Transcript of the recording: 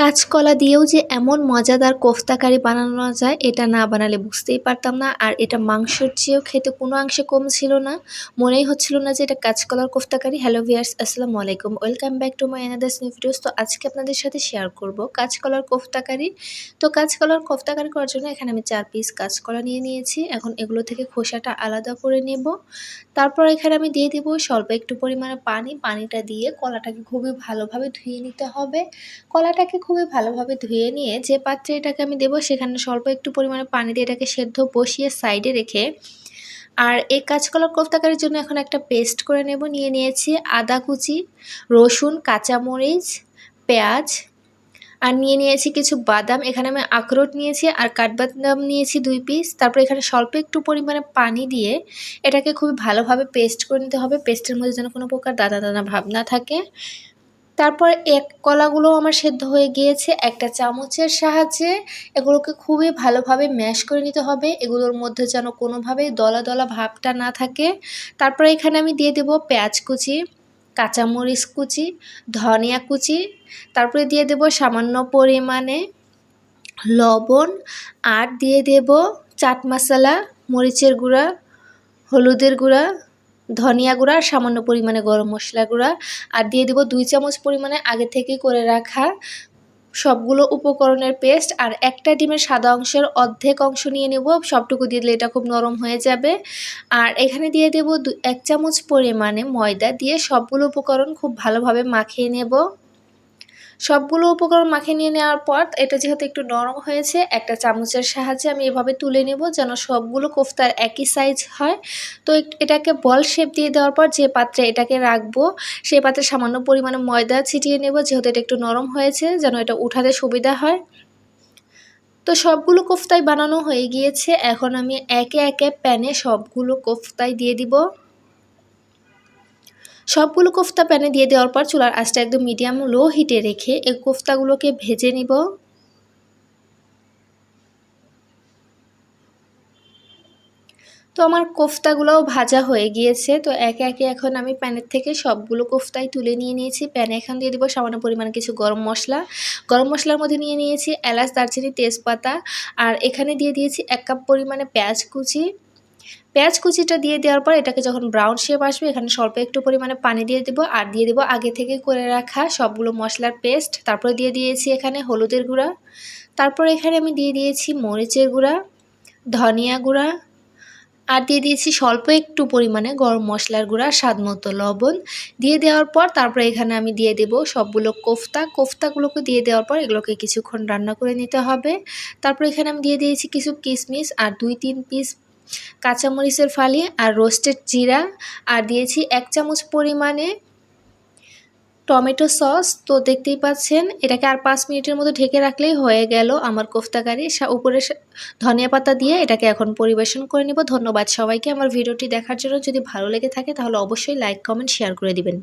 কাঁচকলা দিয়েও যে এমন মজাদার কোফতাকারি বানানো যায়, এটা না বানালে বুঝতেই পারতাম না। আর এটা মাংসর চেয়েও খেতে কোনো অংশে কম ছিল না। মনেই হচ্ছিল না যে এটা কাঁচকলার কোফতাকারি। হ্যালো ভিয়ার্স আসসালামু আলাইকুম। Welcome back to my another's new videos তো আজকে আপনাদের সাথে শেয়ার করব কাঁচকলার কোফতাকারি। তো কাঁচকলার কোফতাকারি করার জন্য এখানে আমি চার পিস কাঁচকলা নিয়ে নিয়েছি। এখন এগুলো থেকে খোসাটা আলাদা করে নেব। তারপর এখানে আমি দিয়ে দেবো স্বল্প একটু পরিমাণে পানি। পানিটা দিয়ে কলাটাকে খুবই ভালোভাবে ধুয়ে নিতে হবে। কলাটাকে খুবই ভালোভাবে ধুয়ে নিয়ে যে পাত্রে এটাকে আমি দেবো, সেখানে স্বল্প একটু পরিমাণে পানি দিয়ে এটাকে সেদ্ধ বসিয়ে সাইডে রেখে আর এই কাঁচকলার কোফতাকারির জন্য এখন একটা পেস্ট করে নেব। নিয়ে নিয়েছি আদা কুচি, রসুন, কাঁচামরিচ, পেঁয়াজ আর নিয়ে নিয়েছি কিছু বাদাম। এখানে আমি আখরোট নিয়েছি আর কাঠবাদাম নিয়েছি দুই পিস। তারপর এখানে স্বল্প একটু পরিমাণে পানি দিয়ে এটাকে খুবই ভালোভাবে পেস্ট করে নিতে হবে। পেস্টের মধ্যে যেন কোনো প্রকার দাদা দানা ভাব না থাকে। তারপর এক কলাগুলো আমার সেদ্ধ হয়ে গিয়েছে, একটা চামচের সাহায্যে। এগুলোকে খুবই ভালোভাবে ম্যাশ করে নিতে হবে। এগুলোর মধ্যে যেন কোনোভাবেই দলা দলা ভাবটা না থাকে। তারপর এখানে আমি দিয়ে দেব পেঁয়াজ কুচি, কাঁচামরিচ কুচি, ধনিয়া কুচি। তারপরে দিয়ে দেব সামান্য পরিমাণে লবণ আর দিয়ে দেব চাট মশলা, মরিচের গুঁড়া, হলুদের গুঁড়া ধনিয়া গুঁড়া আর সামান্য পরিমাণে গরম মশলা গুঁড়া আর দিয়ে দেবো দুই চামচ পরিমাণে আগে থেকে করে রাখা সবগুলো উপকরণের পেস্ট আর একটা ডিমের সাদা অংশের অর্ধেক অংশ নিয়ে নেব। সবটুকু দিয়ে দিলে এটা খুব নরম হয়ে যাবে। আর এখানে দিয়ে দেব এক চামচ পরিমাণে ময়দা দিয়ে সবগুলো উপকরণ খুব ভালোভাবে মাখিয়ে নেব। সবগুলো উপকরণ মাখিয়ে নিয়ে নেওয়ার পর এটা যেহেতু একটু নরম হয়েছে, একটা চামচের সাহায্যে আমি এভাবে তুলে নেব যেন সবগুলো কোফতার একই সাইজ হয়। তো এটাকে বল শেপ দিয়ে দেওয়ার পর যে পাত্রে এটাকে রাখব, সেই পাত্রে সামান্য পরিমাণে ময়দা ছিটিয়ে নেব যেহেতু এটা একটু নরম হয়েছে যেন এটা উঠাতে সুবিধা হয়। তো সবগুলো কোফতাই বানানো হয়ে গিয়েছে, এখন আমি একে একে প্যানে সবগুলো কোফতাই দিয়ে দিব। সবগুলো কোফতা প্যানে দিয়ে দেওয়ার পর চুলার আঁচটা একদম মিডিয়াম লো হিটে রেখে এই কোফতাগুলোকে ভেজে নিব। তো আমার কোফতাগুলোও ভাজা হয়ে গিয়েছে, তো একে একে এখন আমি প্যানের থেকে সবগুলো কোফতাই তুলে নিয়ে নিয়েছি। প্যানে এখন দিয়ে দিব সামান্য পরিমাণে কিছু গরম মশলা। গরম মশলার মধ্যে নিয়ে নিয়েছি এলাচ, দারচিনি, তেজপাতা, আর এখানে দিয়ে দিয়েছি এক কাপ পরিমাণে পেঁয়াজ কুচি। পেঁয়াজ কুচিটা দিয়ে দেওয়ার পর এটাকে যখন ব্রাউন শেপ আসবে, এখানে স্বল্প একটু পরিমাণে পানি দিয়ে দেবো আর দিয়ে দেবো আগে থেকে করে রাখা সবগুলো মশলার পেস্ট তারপরে দিয়ে দিয়েছি এখানে হলুদের গুঁড়া। তারপর এখানে আমি দিয়ে দিয়েছি মরিচের গুঁড়া, ধনিয়া গুঁড়া আর দিয়ে দিয়েছি স্বল্প একটু পরিমাণে গরম মশলার গুঁড়া স্বাদ মতো লবণ। দিয়ে দেওয়ার পর তারপরে এখানে আমি দিয়ে দেব সবগুলো কোফতা। কোফতাগুলোকে দিয়ে দেওয়ার পর এগুলোকে কিছুক্ষণ রান্না করে নিতে হবে। তারপর এখানে আমি দিয়ে দিয়েছি কিছু কিশমিশ আর দুই তিন পিস কাঁচামরিচের ফালি আর রোস্টেড জিরা, আর দিয়েছি এক চামচ পরিমাণে টমেটো সস। তো দেখতেই পাচ্ছেন, এটাকে আর পাঁচ মিনিটের মতো ঢেকে রাখলেই হয়ে গেল আমার কোফতাকারি উপরে ধনিয়া পাতা দিয়ে এটাকে এখন পরিবেশন করে নিব। ধন্যবাদ সবাইকে আমার ভিডিওটি দেখার জন্য। যদি ভালো লেগে থাকে তাহলে অবশ্যই লাইক, কমেন্ট, শেয়ার করে দিবেন।